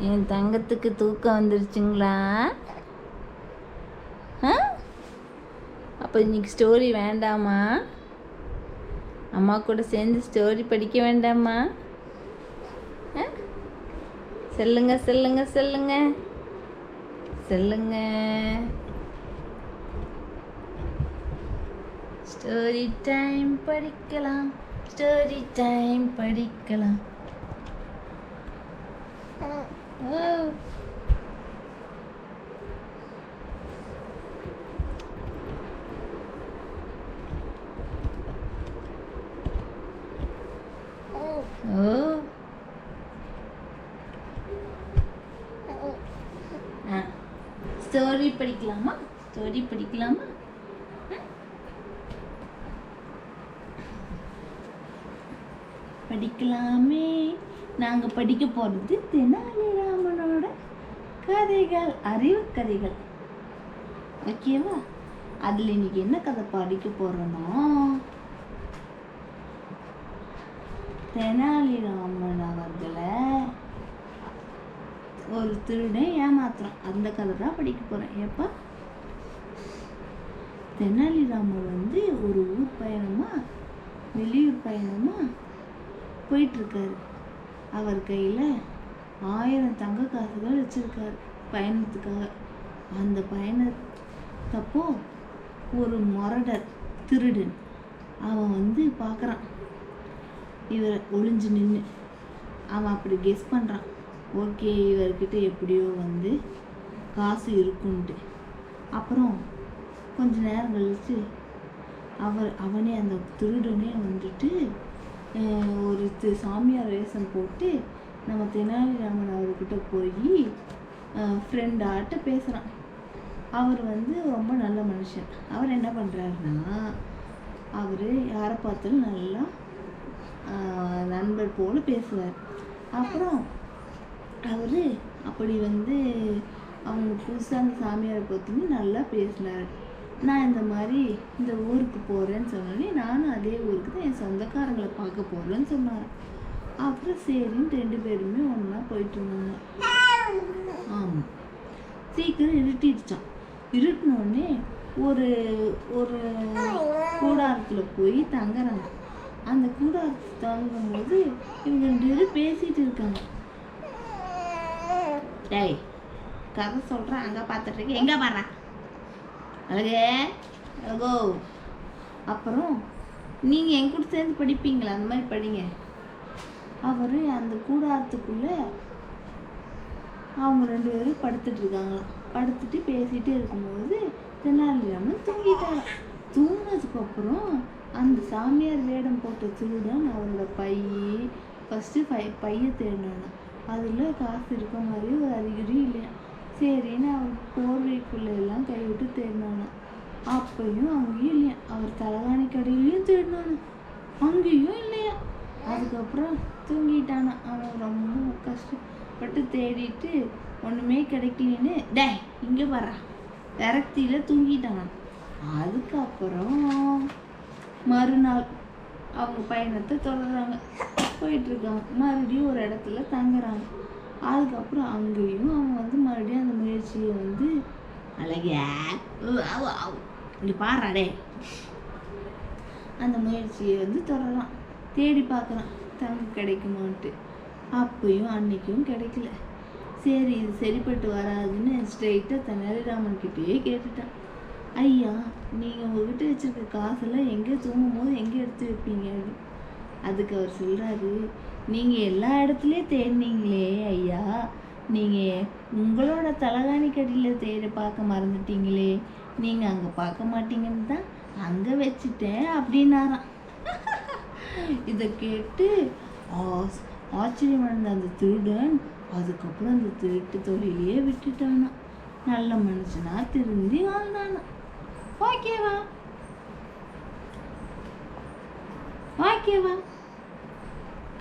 என் தங்கத்துக்கு தூக்கம் வந்துருச்சுங்களா? ஆ? அப்போ இன்னைக்கு ஸ்டோரி வேண்டாமா? அம்மா கூட சேர்ந்து ஸ்டோரி படிக்க வேண்டாமா? ஆ? சொல்லுங்க சொல்லுங்க சொல்லுங்க. சொல்லுங்க. ஸ்டோரி டைம் படிக்கலாம் ஸ்டோரி டைம் படிக்கலாம். ஸ்டோரி படிக்கலாமா? ஸ்டோரி படிக்கலாமா? படிக்கலாமே. நாங்கள் படிக்க போகிறது தெனாலிராமனோட கதைகள் அறிவு கதைகள். ஓகேவா? அதில் இன்னைக்கு என்ன கதை படிக்க போகிறோன்னா தெனாலிராமன் அவர்களை ஒரு திருடன் ஏமாத்துறான். அந்த கதை தான் படிக்க போகிறேன் ஏப்பா? தெனாலிராமன் வந்து ஒரு ஊர் பயணமாக வெளியூர் பயணமாக போயிட்டுருக்காரு அவர் கையில் ஆயிரம் தங்க காசுகள் வச்சுருக்காரு. பயணத்துக்காக. அந்த பயணத்தப்போ ஒரு மொரடர் திருடன். அவன் வந்து பார்க்குறான் இவரை ஒளிஞ்சு நின்று அவன் அப்படி கெஸ் பண்ணுறான் ஓகே இவர்கிட்ட எப்படியோ வந்து காசு இருக்குன்ட்டு. அப்புறம் கொஞ்ச நேரம் கழித்து அவர் அவனே அந்த திருடனே வந்துட்டு ஒரு சாமியார் வேஷம் போட்டு நம்ம தெனாலிராமன் அவர்கிட்ட போய் ஃப்ரெண்டாட்ட பேசுகிறான் அவர் வந்து ரொம்ப நல்ல மனுஷன். அவர் என்ன பண்ணுறாருன்னா அவர் யாரை பார்த்தாலும் நல்லா நண்பர் போல் பேசுவார். அப்புறம் அவர் அப்படி வந்து அவங்க புதுசாக அந்த சாமியாரை பார்த்துன்னு நல்லா பேசினார். நான் இந்த மாதிரி இந்த ஊருக்கு போகிறேன்னு சொன்னோடனே நானும் அதே ஊருக்கு தான் என் சொந்தக்காரங்களை பார்க்க போகிறேன்னு சொன்னார். அப்புறம் சரின்னு ரெண்டு பேருமே ஒன்றா போயிட்டு இருந்தாங்க. ஆமாம் சீக்கிரம் இருட்டிடுச்சான் இருட்டினோடனே ஒரு ஒரு கூடாரத்தில் போய் தங்குறாங்க. அந்த கூடாரத்தில் தங்கும்போது இவங்க ரெண்டு பேரும் பேசிட்டு இருக்காங்க. டேய் கதை சொல்கிறேன் அங்கே பார்த்துட்டு இருக்கேன் எங்கே பாடுறா? அழகே அழகோ. அப்புறம் நீங்கள் என் கூட சேர்ந்து படிப்பீங்களா? அந்த மாதிரி படிங்க. அவர் அந்த கூடாரத்துக்குள்ளே அவங்க ரெண்டு பேரும் படுத்துட்டு இருக்காங்களாம் படுத்துட்டு பேசிட்டு இருக்கும்போது தெனாலிராமன் தூங்கிட்டாங்க தூங்கினதுக்கு அப்புறம் அந்த சாமியார் வேடம் போட்ட திருடன் அவரோட பை ஃபஸ்ட்டு பை பையை தேடினாங்க அதில் காசு இருக்க மாதிரி ஒரு அறிகுறி இல்லையா. சரின்னு அவர் போர்வைக்குள்ள எல்லாம் கைவிட்டு தேடினானா. அப்பையும் அங்கேயும் இல்லையா. அவர் தலகாணி கடையிலையும் தேடினானா. அங்கேயும் இல்லையா. அதுக்கப்புறம் தூங்கிட்டானா. அவன் ரொம்ப கஷ்டம். பட்டு தேடிட்டு ஒன்றுமே கிடைக்கலன்னு டே இங்கே வரா விரக்தியில் தூங்கிட்டான். அதுக்கப்புறம் மறுநாள் அவங்க பயணத்தை தொடர்றாங்க. போயிட்டுருக்காங்க. மறுபடியும் ஒரு இடத்துல தங்குறாங்க. அதுக்கப்புறம் அங்கேயும் அவங்க வந்து மறுபடியும் அந்த முயற்சியை வந்து அழகிய இங்கே பாடுறா அந்த முயற்சியை வந்து தொடரலாம் தேடி பார்க்குறான். தங்க கிடைக்குமான்ட்டு. அப்பயும் அன்னைக்கும் கிடைக்கல. சரி இது சரிப்பட்டு வராதுன்னு ஸ்ட்ரெயிட்டாக தெனாலிராமன் கிட்டேயே கேட்டுட்டான். ஐயா நீங்கள் உங்ககிட்ட வச்சுருக்க காசெல்லாம் எங்கே தூங்கும் போது எங்கே எடுத்து வைப்பீங்க? அதுக்கு அவர் சொல்கிறாரு நீங்கள் எல்லா இடத்துலையும் தேடினீங்களே ஐயா. நீங்கள் உங்களோட தலகாணி கடியில் தேட பார்க்க மறந்துட்டீங்களே. நீங்கள் அங்கே பார்க்க மாட்டீங்கன்னு தான் அங்கே வச்சுட்டேன் அப்படின்னாராம். இதை கேட்டு ஆஸ்- ஆச்சரியமடைந்த அந்த திருடன் அதுக்கப்புறம் அந்த திருட்டு தொழிலையே விட்டுட்டானா. நல்ல மனுஷனா திருந்தி வாழ்ந்தானா. ஓகேவா ஓகேவா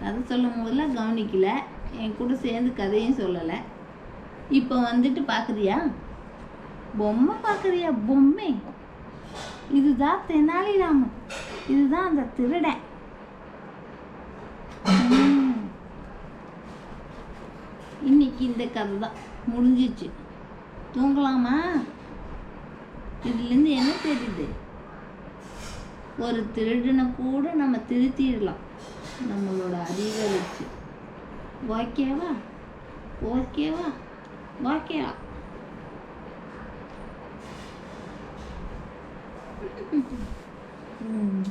கதை சொல்லும் போதெல்லாம் கவனிக்கல. என் கூட சேர்ந்து கதையும் சொல்லலை. இப்போ வந்துட்டு பார்க்குறியா பொம்மை பார்க்குறியா பொம்மை. இதுதான் தெனாலிராமன். இதுதான் அந்த திருடன். இன்னைக்கு இந்த கதை தான் முடிஞ்சிச்சு. தூங்கலாமா? இதுலேருந்து என்ன தெரியுது? ஒரு திருடனை கூட நம்ம திருத்திடலாம். நம்மளோட அறிவை வச்சு ஓகேவா? ஓகேவா? ஓகேவா? ம்.